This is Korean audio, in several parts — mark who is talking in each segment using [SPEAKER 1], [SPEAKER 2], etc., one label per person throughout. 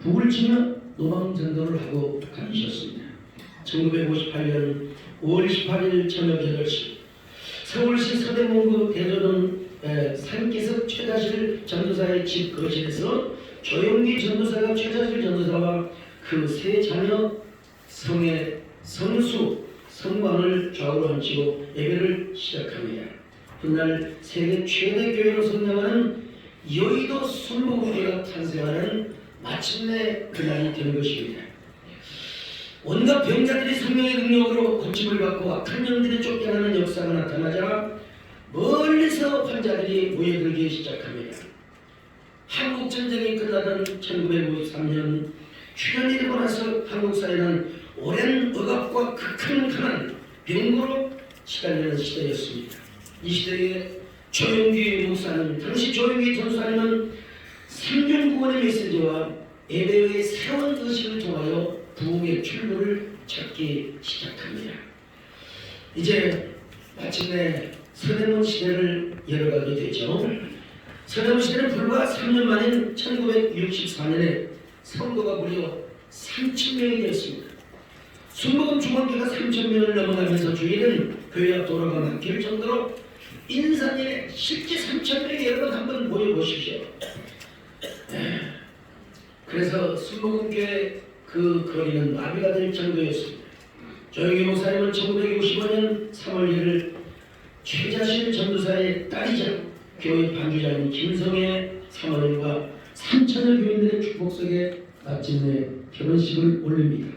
[SPEAKER 1] 북을 치며 노방전도를 하고 다니셨습니다. 1958년 5월 28일 저녁 8시 서울시 서대문구 대조동 에, 산기석 최다실 전도사의 집 거실에서 조용기 전도사가 최다실 전도사와 그 세 자녀 성의 성수 성광을 좌우로 앉히고 예배를 시작합니다. 훗날 세계 최대 교회로 성장하는 여의도 순복음교회가 탄생하는 마침내 그날이 된 것입니다. 온갖 병자들이 성령의 능력으로 고침을 받고 악한 영들이 쫓겨나는 역사가 나타나자 멀리서 환자들이 모여들기 시작합니다. 한국 전쟁이 끝나던 1953년 휴전이 되고 나서 한국 사회는 오랜 억압과 극한 가난, 병고로 시달리는 시대였습니다. 이 시대에 조용기 목사는 당시 조용기 전사님은 삼중구원의 메시지와 예배의 새로운 의식을 통하여 부흥의 출路찾기 시작합니다. 이제 마침내 서대문 시대를 열어가게 되죠. 서대문 시대는 불과 3년 만인 1964년에 성도가 무려 3천 명이 되었습니다. 순복음 중원교가 3천 명을 넘어가면서 주일은 교회 앞 도로가 막힐 정도로 인산에 실제 3천 명이 여러분 한번 모여보십시오. 네. 그래서 순복음교회 그 거리는 마비가 될 정도였습니다. 조영기 목사님은 1965년 3월 1일 최자실 전도사의 딸이자 교회 반주자인 김성애 사모님과 3천여 교인들의 축복 속에 마침내 결혼식을 올립니다.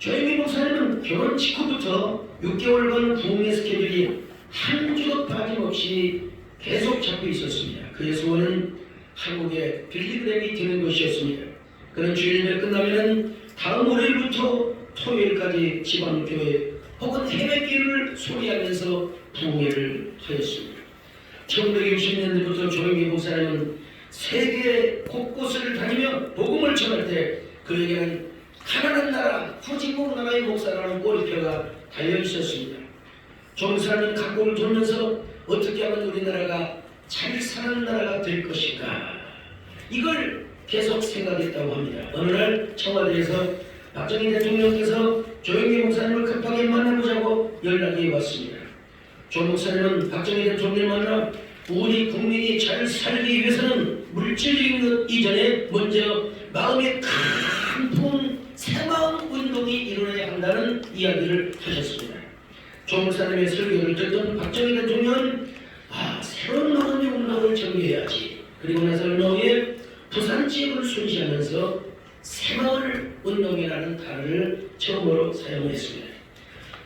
[SPEAKER 1] 조영기 목사님은 결혼 직후부터 6개월간 부흥의 스케줄이 한 주도 빠짐없이 계속 잡혀 있었습니다. 그의 소원은 한국의 빌리그램이 되는 것이었습니다. 그는 주일배 끝나면 다음 월요일부터 토요일까지 지방교회 혹은 해외길을 소리하면서 부흥회를 하였습니다. 1960년대부터 조영기 목사님은 세계 곳곳을 다니며 복음을 전할 때 그에게는 가난한 나라, 후진국 나라의 목사라는 꼬리표가 달려 있었습니다. 조 목사는 각국을 돌면서 어떻게 하면 우리나라가 잘 사는 나라가 될 것인가 이걸 계속 생각했다고 합니다. 어느 날 청와대에서 박정희 대통령께서 조영기 목사님을 급하게 만나보자고 연락이 왔습니다. 조 목사님은 박정희 대통령을 만나 우리 국민이 잘 살기 위해서는 물질적인 것 이전에 먼저 마음의 큰 품, 새마음 운동이 일어나야 한다는 이야기를 하셨습니다. 조 목사님의 설교를 듣던 박정희 대통령은 아 새로운 마음의 운동을 전개해야지 그리고 나서 얼마 후에 부산 지역을 순시하면서 새마을 운동이라는 단어를 처음으로 사용했습니다.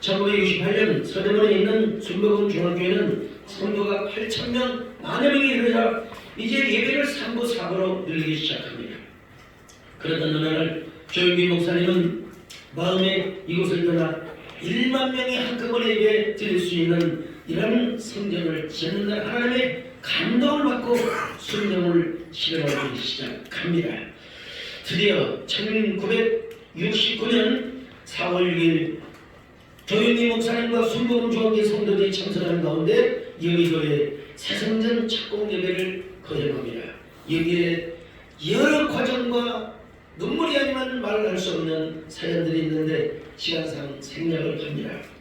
[SPEAKER 1] 1968년 서대문에 있는 순복음 중학교에는 성도가 8천명 만여 명이 이르자 이제 예배를 3부 4부로 늘리기 시작합니다. 그러던 어느 날 조영기 목사님은 마음에 이곳을 떠나 1만 명이 한꺼번에 예배 드릴 수 있는 이런 성전을 짓는 날 하나님의 감동을 받고 순명을 실현하기 시작합니다. 드디어 1969년 4월 6일 조영기 목사님과 순복음 중학교 성도들이 참석하는 가운데 여의도에 새성전 착공 예배를 거행합니다. 여기에 여러 과정과 눈물이 아니면 말할 수 없는 사연들이 있는데 시간상 생략을 합니다.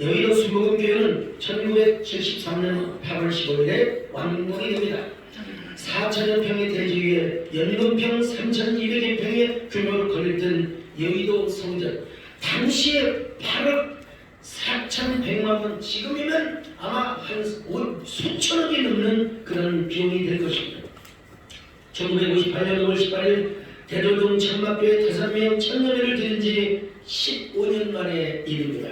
[SPEAKER 1] 여의도 순복음교회는 1973년 8월 15일에 완공이 됩니다. 4천여 평의 대지 위에 연금평 3,200여 평의 규모를 걸렸던 여의도 성전 당시에 8억 4,100만 원 지금이면 아마 한 오- 수천억이 넘는 그런 비용이 될 것입니다. 1958년 5월 18일 대도동 천막교회 다섯 명 천여배를 드린 지 15년 만의 일입니다.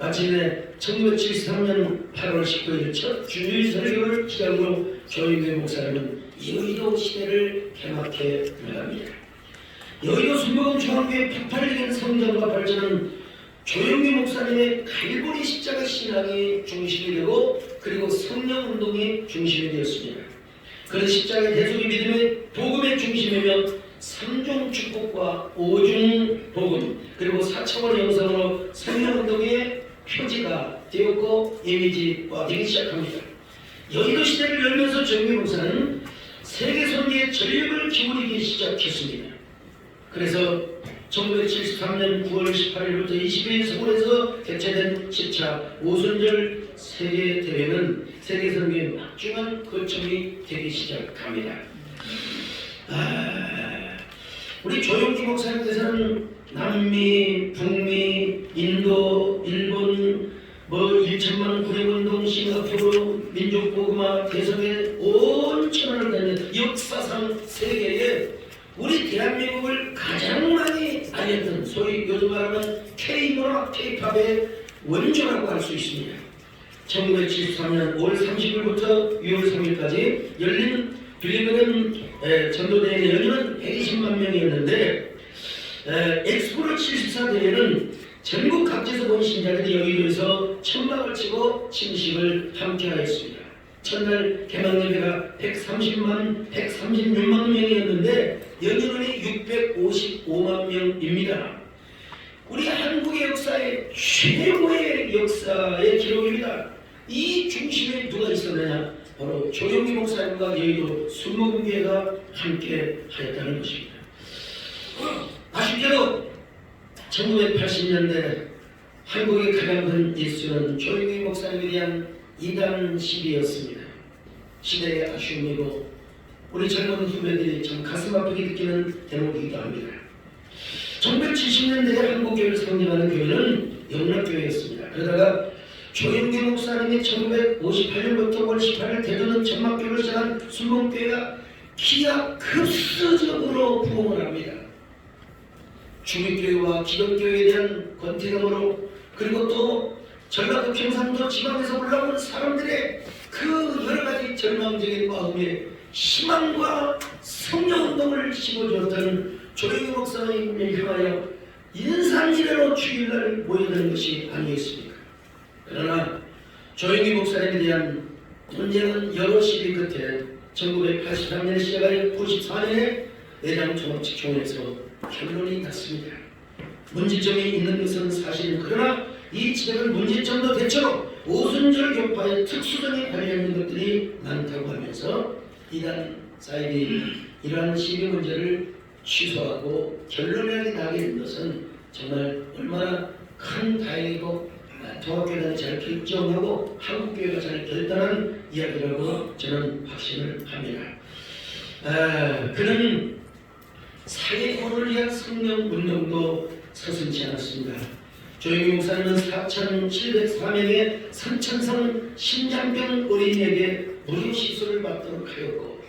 [SPEAKER 1] 마침내 1973년 8월 19일 첫 주일 설교를 시작으로 조영규 목사님은 여의도 시대를 개막해 나갑니다. 여의도 순복음 중학교의 폭발적인 성장과 발전은 조영규 목사님의 갈보리 십자가 신앙이 중심이 되고 그리고 성령 운동이 중심이 되었습니다. 그런 십자가의 대속의 믿음의 복음의 중심이며 삼종 축복과 오중 복음 그리고 사차원 영상으로 성령 운동의 표지가 되었고 이미지화 되기 시작합니다. 여의도 시대를 열면서 정규 목사는 세계 선교에 전력을 기울이기 시작했습니다. 그래서 1973년 9월 18일부터 20일 서울에서 개최된 10차 오순절 세계 대회는 세계 선교의 막중한 거점이 되기 시작합니다. 아, 우리 조영기 목사님께서는 남미, 북미, 인도, 일본, 뭐 1천만 구령운동, 싱가포르, 민족보그마, 대성의 온 천하를 다닌 역사상 세계에 우리 대한민국을 가장 많이 알렸던 소위 요즘 말하면 K문화, K팝의 원조라고 할 수 있습니다. 1973년 5월 30일부터 6월 3일까지 열린 빌리그는 전도대회 열리는 120만 명이었는데 에, 엑스포로 74대회는 전국 각지에서 온 신자들이 여의도에서 천막을 치고 침식을 함께하였습니다. 첫날 개막 예배가 130만, 136만 명이었는데 연인원이 655만 명입니다. 우리 한국의 역사의 최고의 역사의 기록입니다. 이 중심에 누가 있었느냐? 바로 조영기 목사님과 여의도 순목교회가 함께 하였다는 것입니다. 아쉽게도 1980년대 한국의 가장 큰 이슈는 조영기 목사님에 대한 이단 시비였습니다. 시대의 아쉬움이고 우리 젊은 후배들이 참 가슴 아프게 느끼는 대목이기도 합니다. 1970년대에 한국교회를 상징하는 교회는 영락교회였습니다. 그러다가 조영기 목사님이 1958년부터 5월 18일 대전은 전막교회를 시작한 순봉교회가 기하급수적으로 부흥을 합니다. 중립교회와 기독교회에 대한 권태감으로 그리고 또 전라도 경상도 지방에서 올라온 사람들의 그 여러 가지 절망적인 마음에 희망과 성령운동을 심어주었던 조영희 목사님을 향하여 인산이래로 주일날 모여드는 것이 아니었습니까? 그러나 조영희 목사님에 대한 논쟁은 여러 시비 끝에 1983년에 시작하여 94년에 내장 종합직총회에서 결론이 났습니다. 문제점이 있는 것은 사실은 그러나 이 지적은 문제점도 대체로 오순절 교파의 특수성에 관련된 것들이 많다고 하면서 이단 사이비 이러한 시비 문제를 취소하고 결론이 나게 된 것은 정말 얼마나 큰 다행이고 통합교회가 잘 결정하고 한국교회가 잘 결단한 이야기라고 저는 확신을 합니다. 아, 그는 사회권을 위한 성령 운동도 서슴지 않았습니다. 조영희 목사님은 4,704명의 삼천성 심장병 어린이에게 무료 시술을 받도록 하였고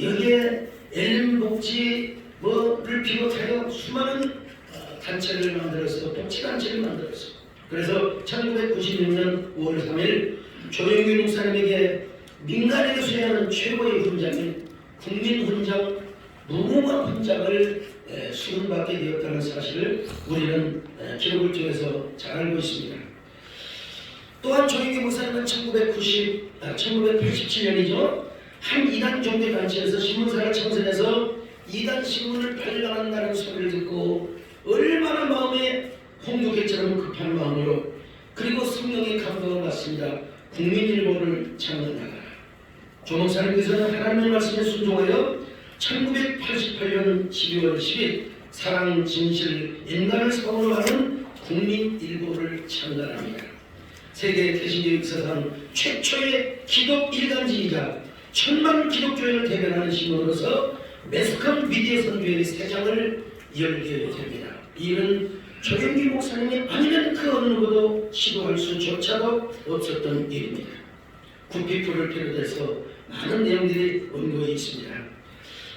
[SPEAKER 1] 여기에 엘림복지 뭐를 비롯하여 수많은 어, 단체를 만들어서 복지단체를 만들어서 그래서 1996년 5월 3일 조영규 목사님에게 민간에게 수여하는 최고의 훈장인 국민훈장 무궁화 훈장을 에, 수금받게 되었다는 사실을 우리는 에, 기록을 통해서 잘 알고 있습니다. 또한 조영규 목사님은 1990, 아, 1987년이죠. 한 이단 종교 단체에서 신문사를 청산해서 이단 신문을 발간한다는 소리를 듣고 얼마나 마음에 홍두개처럼 급한 마음으로 그리고 성령의 감동을 받습니다. 국민일보를 창건하라. 조목사님께서는 하나님의 말씀에 순종하여 1988년 12월 10일 사랑, 진실, 인간을 사고로 하는 국민일보를 창단합니다. 세계 개신교 역사상 최초의 기독 일간지이자 천만 기독교인을 대변하는 신문으로서 매스컴 미디어 선교의 세 장을 열게 됩니다. 이는 조경기 목사님이 아니면 그 어느 누구도 시도할 수조차도 없었던 일입니다. 구피프를 비롯해서 많은 내용들이 원고에 있습니다.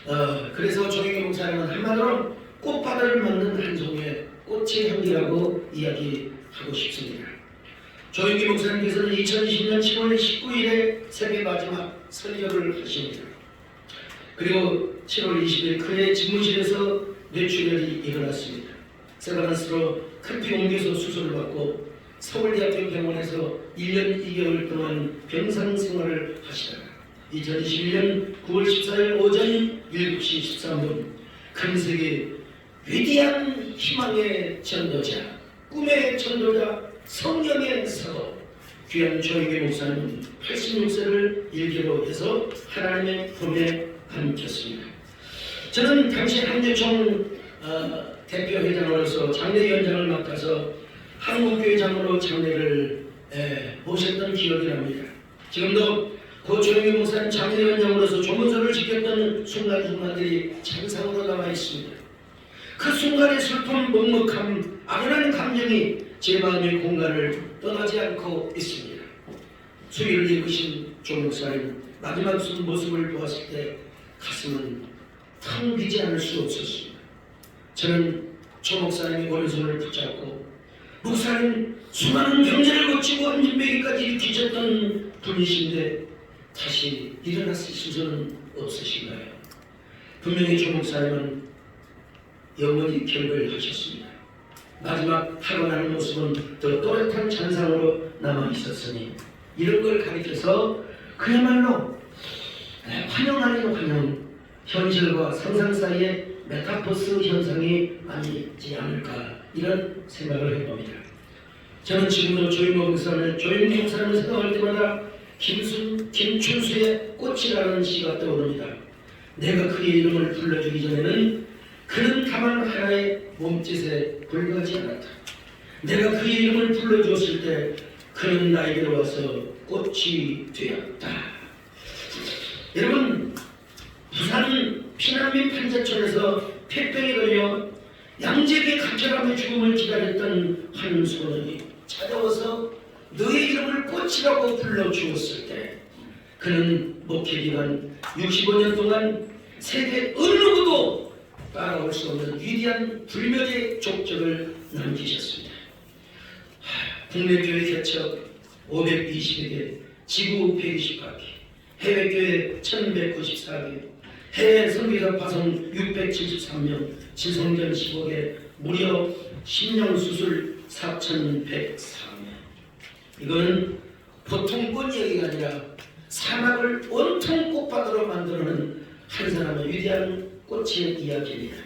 [SPEAKER 1] 어, 그래서 목사님은 한마디로 꽃바다를 만든 한 송이의 꽃의 향기라고 이야기하고 싶습니다. 조영기 목사님께서는 2020년 10월 19일에 세계 마지막 설교를 하십니다. 그리고 7월 20일 그의 집무실에서 뇌출혈이 일어났습니다. 세바란스로 급히 옮겨서 수술을 받고 서울대학교 병원에서 1년 2개월 동안 병상 생활을 하시다가 2021년 9월 14일 오전 7시 13분 금세계 위대한 희망의 전도자 꿈의 전도자 성령의 사도 귀한 조영기 목사님 86세를 일기로 해서 하나님의 품에 안겼습니다. 저는 당시 한주총 어, 대표회장으로서 장례위원장을 맡아서 한국교회 장으로 장례를 에, 모셨던 기억이 납니다. 지금도 고 조영희 목사님 장례위원장으로서 조문서를 지켰던 순간순간들이 잔상으로 남아 있습니다. 그 순간의 슬픔, 먹먹함, 아련한 감정이 제 마음의 공간을 떠나지 않고 있습니다. 수위를 읽으신 조 목사님 마지막 모습을 보았을 때 가슴은 텅 비지 않을 수 없었습니다. 저는 조 목사님의 오른손을 붙잡고 목사님 수많은 경제를 거치고 안진배기까지 일으키셨던 분이신데 다시 일어났을 수는 없으신 가요? 분명히 조 목사님은 영원히 결별하셨습니다. 마지막 타고나는 모습은 더 또렷한 잔상으로 남아 있었으니 이런 걸 가리켜서 그야말로 환영 아닌 환영, 현실과 상상 사이에 메타포스 현상이 아니지 않을까 이런 생각을 해봅니다. 저는 지금도 조용호 목사를 조용기 목사를 생각할 때마다 김순, 김춘수의 꽃이라는 시가 떠오릅니다. 내가 그의 이름을 불러주기 전에는 그는 다만 하나의 몸짓에 불과하지 않았다. 내가 그의 이름을 불러주었을 때 그는 나에게로 와서 꽃이 되었다. 여러분 부산 피난민 판자촌에서 폐병에 걸려 양재기의 간절함의 죽음을 기다렸던 한 소년이 찾아와서 너의 이름을 꽃이라고 불러주었을 때 그는 목회 기간 65년 동안 세계 어느 누구도 따라올 수 없는 위대한 불멸의 족적을 남기셨습니다. 하, 국내 교회 개척 520개, 지구 120바퀴, 해외 교회 1194개, 해외 선교사 파송 673명, 지성전 15개, 무려 심령 수술 4104명. 이거는 보통 꽃 얘기가 아니라 사막을 온통 꽃밭으로 만들어낸 한 사람의 위대한 꽃의 이야기입니다.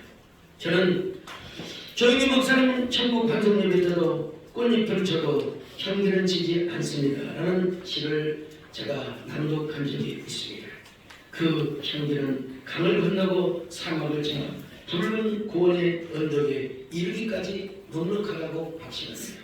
[SPEAKER 1] 저는 조용히 목사님 천국 반성님에 때도 꽃잎을 쳐도 향기는 지지 않습니다. 라는 시를 제가 낭독한 적이 있습니다. 그 향기는 강을 건너고 사막을 지나 붉은 고원의 언덕에 이르기까지 넉넉하다고 확신합니다.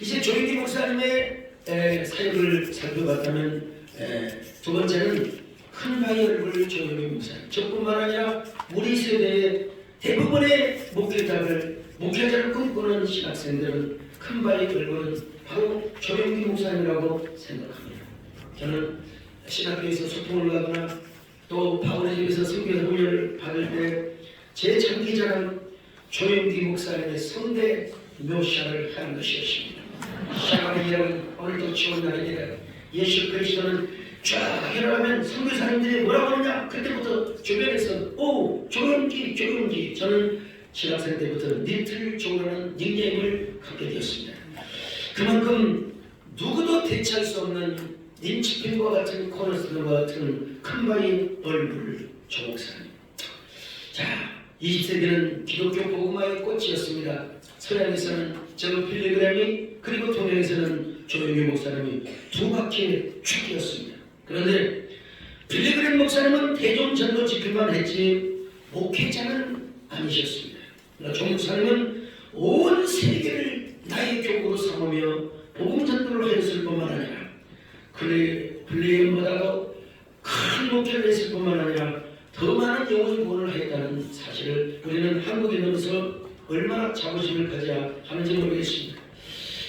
[SPEAKER 1] 이제 조용기 목사님의 에, 사역을 살펴봤다면 에, 두 번째는 큰 바위 얼굴 조용기 목사님 저뿐만 아니라 우리 세대의 대부분의 목회자를 목회자를 꿈꾸는 신학생들은 큰 바위 얼굴은 바로 조용기 목사님이라고 생각합니다. 저는 신학교에서 소통을 하거나 또 바울의 집에서 성경 훈련을 받을 때 제 장기자랑 조용기 목사님의 성대 묘샤를 하는 것이었습니다. 샤가리라는 오늘도 좋은 날입니다. 예수 그리스도는 쫙 일어나면 선교사님들이 뭐라고 하느냐 그때부터 주변에서 오 조용기 조용기 저는 신학생 때부터 니틀 조라는 닉네임을 갖게 되었습니다. 그만큼 누구도 대체할 수 없는 닌치핀과 같은 코너스과 같은 큰바위 얼굴 조목사님. 자, 20세기는 기독교 복음화의 꽃이었습니다. 서양에서는 저거 필리그램이 그리고 동양에서는 조영규 목사님이 두 바퀴의 축이었습니다. 그런데 필리그램 목사님은 대종 전도 집회만 했지 목회자는 아니셨습니다. 그러나 조 목사님은 온 세계를 나의 교구로 삼으며 복음 전도를 했을 뿐만 아니라 블레임보다도 큰 목표를 했을 뿐만 아니라 더 많은 영혼의 구원을 하였다는 사실을 우리는 한국에 넘어서 얼마나 자부심을 가져야 하는지 모르겠습니다.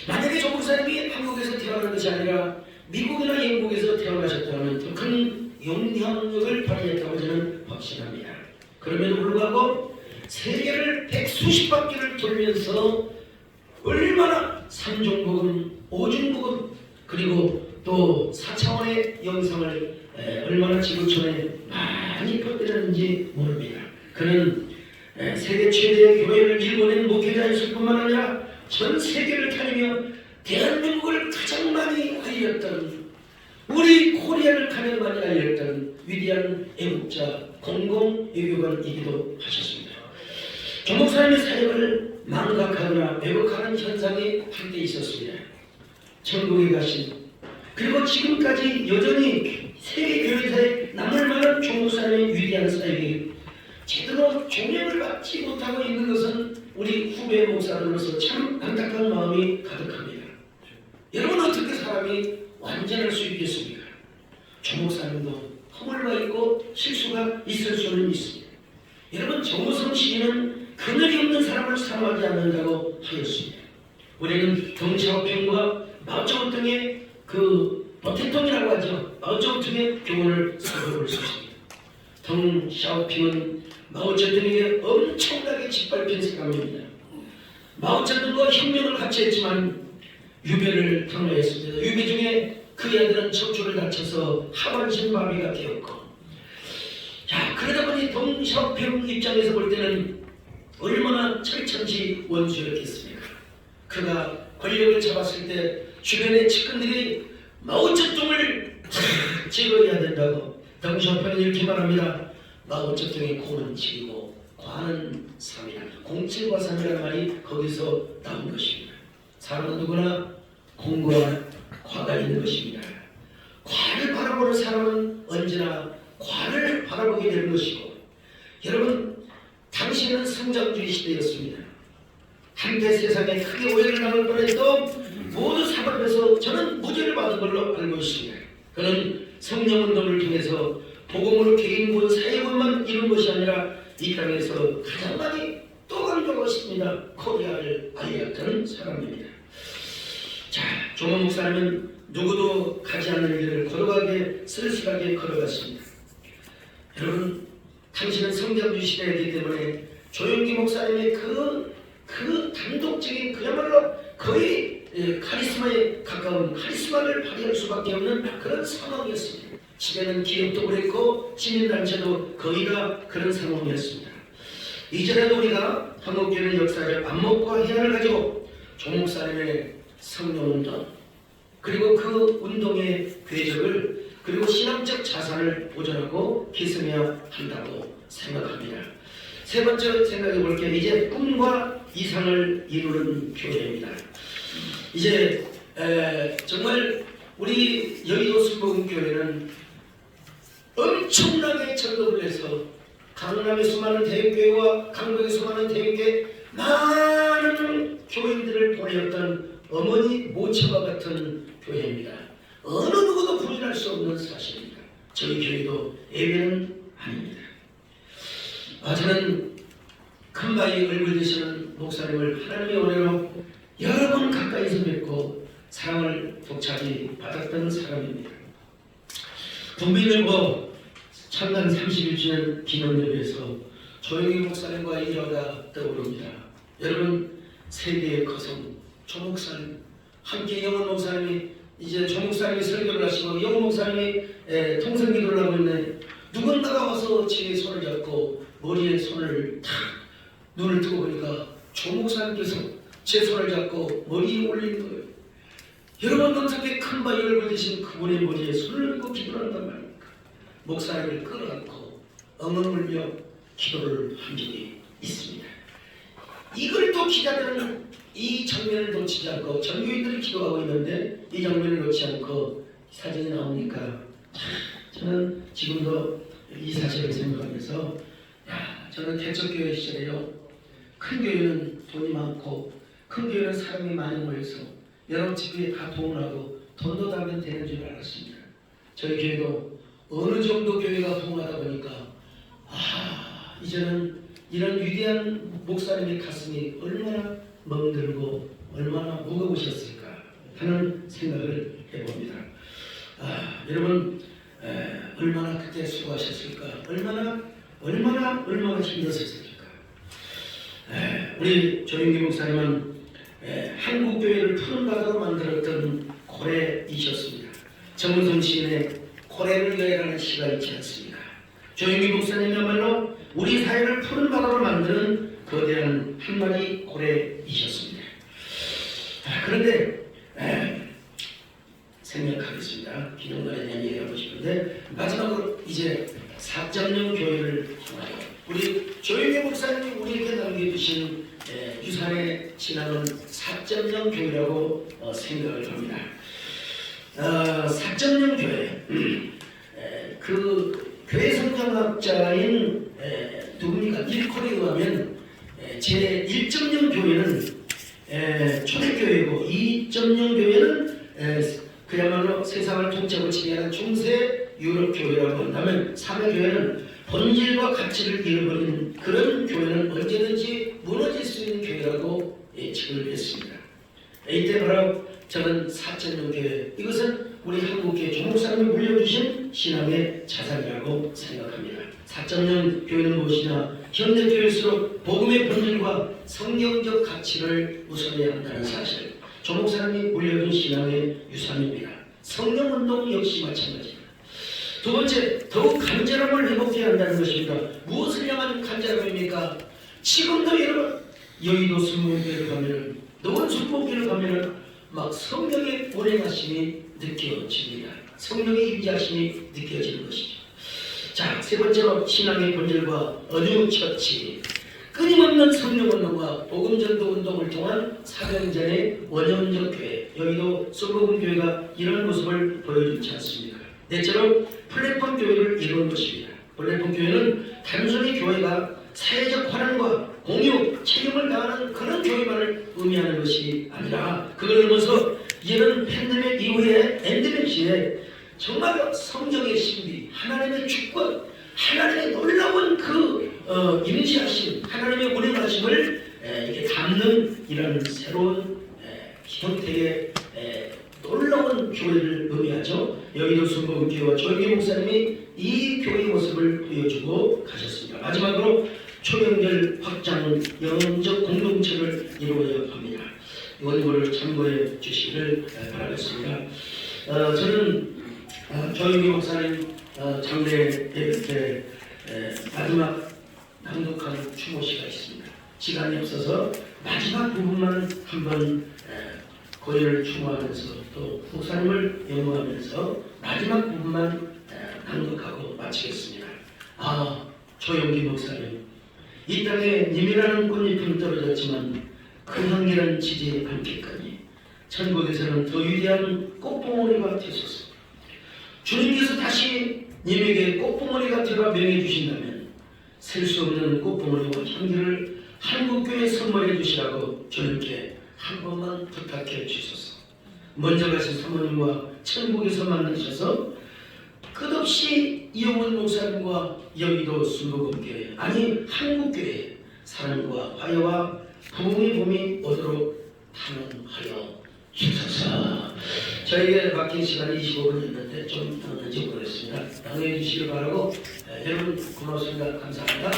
[SPEAKER 1] 만약에 조 목사님이 한국에서 태어난 것이 아니라 미국이나 영국에서 태어나셨다면 더 큰 영향력을 발휘했다고 저는 확신합니다. 그럼에도 불구하고 세계를 백수십 바퀴를 돌면서 얼마나 삼중복음, 오중복음 그리고 또 4차원의 영상을 에, 얼마나 지구촌에 많이 퍼뜨렸는지 모릅니다. 그는 에, 세계 최대의 교회를 일궈낸 목회자였을 뿐만 아니라 전 세계를 다니며 대한민국을 가장 많이 알렸던 우리 코리아를 가장 많이 알렸던 위대한 애국자 공공 외교관이기도 하셨습니다. 조목사님의 사역을 망각하거나 왜곡하는 현상이 한때 있었습니다. 천국에 가신 그리고 지금까지 여전히 세계 교회사에 남을 만한 조목사님의 위대한 사역이 제대로 조명을 받지 못하고 있는 것은 우리 후배 목사들로서 참 안타까운 마음이 가득합니다. 여러분 어떻게 사람이 완전할 수 있겠습니까? 조 목사님도 허물과 있고 실수가 있을 수는 있습니다. 여러분 정우성 시인은 그늘이 없는 사람을 사랑하지 않는다고 하였습니다. 우리는 덩샤오평과 마오쩌우 등의 그 버테통이라고 하죠. 마오쩌우 등의 교훈을 살펴볼 수 있습니다. 덩샤오핑은 마오쩌둥에게 엄청나게 짓밟힌 사람입니다. 마오쩌둥과 혁명을 같이 했지만 유배를 당하였습니다. 유배 중에 그의 아들은 척추를 다쳐서 하반신 마비가 되었고 자 그러다 보니 덩샤오평 입장에서 볼 때는 얼마나 철천지 원수였겠습니까? 그가 권력을 잡았을 때 주변의 측근들이 마오쩌둥을 제거해야 된다고 덩샤오평은 이렇게 말합니다. 마오쩌둥의 공은 지고 과는 삼이라 공칠과 삼이라는 말이 거기서 나온 것입니다. 사람은 누구나 공과 과가 있는 것입니다. 과를 바라보는 사람은 언제나 과를 바라보게 되는 것이고 여러분 당시에는 성장주의 시대였습니다. 한때 세상에 크게 오해를 당할 뻔해도 모두 사법에서 저는 무죄를 받은 걸로 알고 있습니다. 그는 성령운동을 통해서 복음으로 개인 군 사회 군만 이룬 것이 아니라 이 땅에서 가장 많이 또 강조하고 싶습니다. 코리아를 알렸던 사람입니다. 자, 조문 목사님은 누구도 가지 않는 길을 거룩하게 쓸쓸하게 걸어갔습니다. 여러분, 당신은 성장주 시대이기 때문에 조용기 목사님의 그, 그 단독적인 그야말로 거의 예, 카리스마에 가까운 카리스마를 발휘할 수밖에 없는 그런 상황이었습니다. 집에는 기업도 그랬고 시민단체도 거의 다 그런 상황이었습니다. 이전에도 우리가 한국교회의 역사를 안목과 해안을 가지고 조목사님의 성령운동 그리고 그 운동의 궤적을 그리고 신앙적 자산을 보존하고 계승해야 한다고 생각합니다. 세 번째 생각해 볼게요. 이제 꿈과 이상을 이루는 교회입니다. 이제 에, 정말 우리 여의도 순복음교회는 엄청나게 전업을 해서 강남의 수많은 대교회와 강북의 수많은 대교회 많은 교인들을 보내었던 어머니 모처와 같은 교회입니다. 어느 누구도 부인할 수 없는 사실입니다. 저희 교회도 예외는 아닙니다. 아, 저는 큰 바위 얼굴 되시는 목사님을 하나님의 은혜로 여러 번 가까이서 뵙고 사랑을 독차지 받았던 사람입니다. 분비늘보 창간 31주년 기념 예배에서 조영희 목사님과 일하다 떠오릅니다. 여러분 세계의 거성 조 목사님 함께 영원 목사님이 이제 조 목사님이 설교를 하시고 영원 목사님이 에, 통성 기도를 하고 있는데 누군가가 와서 제 손을 잡고 머리에 손을 탁 눈을 뜨고 보니까 조 목사님께서 제 손을 잡고 머리에 올리는 거예요. 여러분 감사하게 큰 바위를 걸리신 그분의 머리에 손을 얹고 기도를 한단 말입니까? 목사님을 끌어안고 엉엉 울며 기도를 한 적이 있습니다. 이걸 또 기자들은 이 장면을 놓치지 않고 전교인들이 기도하고 있는데 이 장면을 놓지 않고 사진이 나오니까 저는 지금도 이 사실을 생각하면서 야 저는 대척교회 시절에요 큰 교회는 돈이 많고 큰 교회는 사람이 많이 모여서 여러 집회에 다 동원하고 돈도 달면 되는 줄 알았습니다. 저희 교회도 어느 정도 교회가 동원하다 보니까 아 이제는 이런 위대한 목사님의 가슴이 얼마나 멍들고 얼마나 무거우셨을까 하는 생각을 해봅니다. 아 여러분 에, 얼마나 그때 수고하셨을까 얼마나 얼마나 얼마나 힘드셨을까 에, 우리 조영기 목사님은 에, 한국 교회를 푸른 바다로 만들었던 고래이셨습니다. 정은성 시인의 위하여라는 시가 있지 않습니까? 조영기 목사님이야말로 우리 사회를 푸른 바다로 만드는 거대한 한 마리 고래이셨습니다. 아, 그런데 에, 생략하겠습니다. 기념관에 대한 얘기하고 싶은데 마지막으로 이제 사점령 교회를 향하여 우리 조영기 목사님이 우리에게 남겨주신 에, 유산의 진화는 사점령 교회라고 어, 생각을 합니다. 어, 사점령 교회 에, 그 교회 성장학자인 에, 누굽니까? 일콜에 의하면 에, 제 1.0 교회는 에, 초대교회고 2.0 교회는 에, 그야말로 세상을 통째로 지배하는 교회라고 한다면 3회 교회는 본질과 가치를 잃어버린 그런 교회는 언제든지 무너질 수 있는 교회라고 예측을 했습니다. 이때 바로 저는 4.0 교회 이것은 우리 한국교회 조목사님이 물려주신 신앙의 자산이라고 생각합니다. 4.0 교회는 무엇이냐? 현대교회일수록 복음의 본질과 성경적 가치를 우선해야 한다는 사실. 조목사님이 물려준 신앙의 유산입니다. 성령운동 역시 마찬가지입니다. 두 번째, 더욱 간절함을 회복해야 한다는 것입니다. 무엇을 향한 간절함입니까? 지금도 여러분 여의도 순복교를 가면은 노원 순복교를 가면은 막 성령의 운행하심이 느껴집니다. 성령의 임재하심이 느껴지는 것이죠. 자, 세 번째로 신앙의 본질과 어느 처치 끊임없는 성령 운동과 복음 전도 운동을 통한 사명전의 원형적 교회 여의도 솔로몬 교회가 이런 모습을 보여주지 않습니까? 넷째로 플랫폼 교회를 이루는 것입니다. 플랫폼 교회는 단순히 교회가 사회적 활용과 공유, 책임을 다하는 그런 교회만을 의미하는 것이 아니라 그걸 넘어서 이런 팬데믹 이후에 엔데믹 시에 정말 성령의 신비, 하나님의 주권, 하나님의 놀라운 그 어, 임재하심, 하나님의 운행하심을 에, 이렇게 담는 이런 새로운 에, 형태의 에, 놀라운 교회를 의미하죠. 여의도 순복음교회와 조영기 목사님이 이 교회의 모습을 보여주고 가셨습니다. 마지막으로 초연결 확장 영적 공동체를 이루어야 합니다. 원고를 참고해 주시기를 에, 바라겠습니다. 어, 저는 어, 조영기 목사님 어, 장례 때 에, 마지막 낭독한 추모시가 있습니다. 시간이 없어서 마지막 부분만 한번 에, 고인을 추모하면서 또 목사님을 영무하면서 마지막 부분만 에, 낭독하고 마치겠습니다. 아 조영기 목사님 이 땅에 님이라는 꽃잎은 떨어졌지만 그 향기는 지지 않겠거니 천국에서는 더 위대한 꽃봉오리가 되소서 주님께서 다시 님에게 꽃봉오리가 되라 명해 주신다면 셀 수 없는 꽃봉오리와 향기를 한국교회에 선물해 주시라고 주님께 한 번만 부탁해 주소서. 먼저 가신 사모님과 천국에서 만나셔서 끝없이 이용원 목사님과 여의도 순복음교회 아니 한국교회 사랑과 화해와 부흥의 봄이 오도록 탄원하여 주소서. 저에게 맡긴 시간이 25분이었는데 좀 늦는지 모르겠습니다. 양해해 주시길 바라고 에, 여러분 고맙습니다. 감사합니다.